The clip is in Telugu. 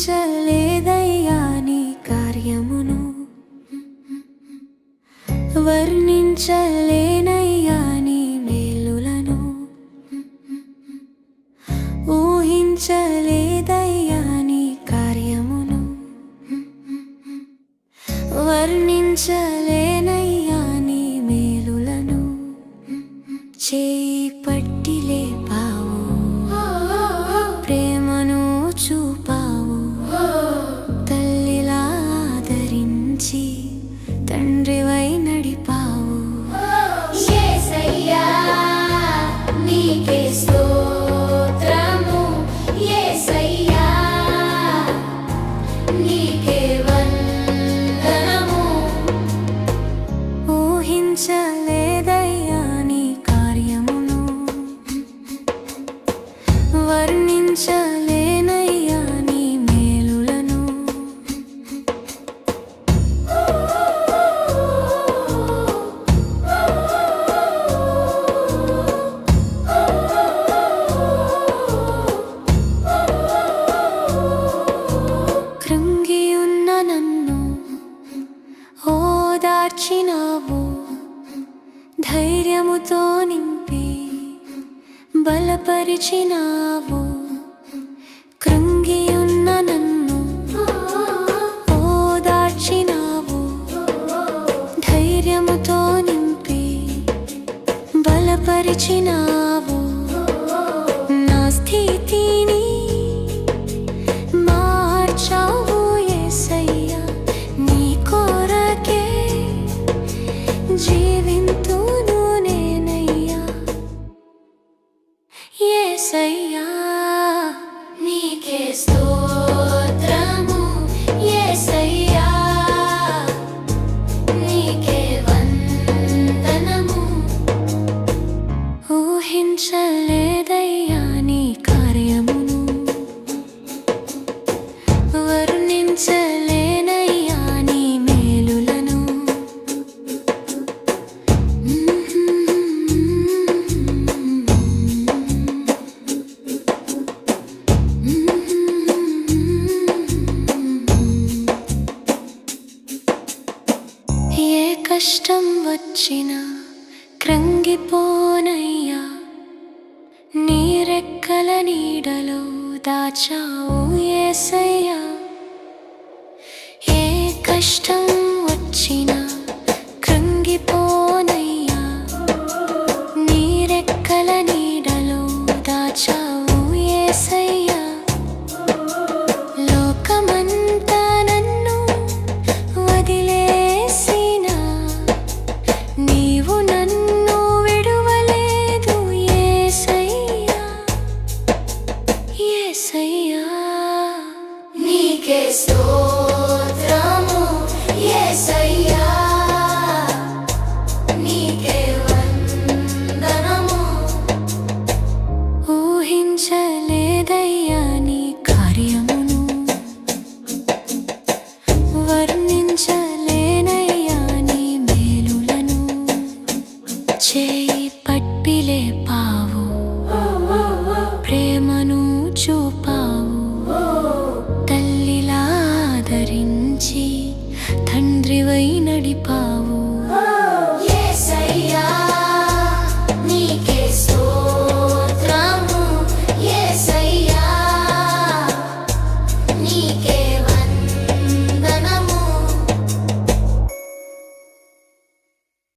వర్ణించలేదయ్యా నీ కార్యమును. వర్ణించలేనయ్యా నీ మేలులను. ఊహించలేదయ్యా నీ కార్యమును. వర్ణించలే ఊహించలేదయ్యా ధైర్యముతో నింపి బలపరిచినావు. కృంగి ఉన్న నన్ను ఓదార్చినావు. ధైర్యముతో నింపి బలపరిచినావు. యేసయ్యా నీకే స్తోత్రము. యేసయ్యా నీకే వందనము. ఊహించలేదయ్యా కష్టం వచ్చినా క్రంగిపోనయ్యా. నీరెక్కల నీడలో దాచావు ఏసయ్యా. ఏ కష్టం ఊహించలేదయ్యా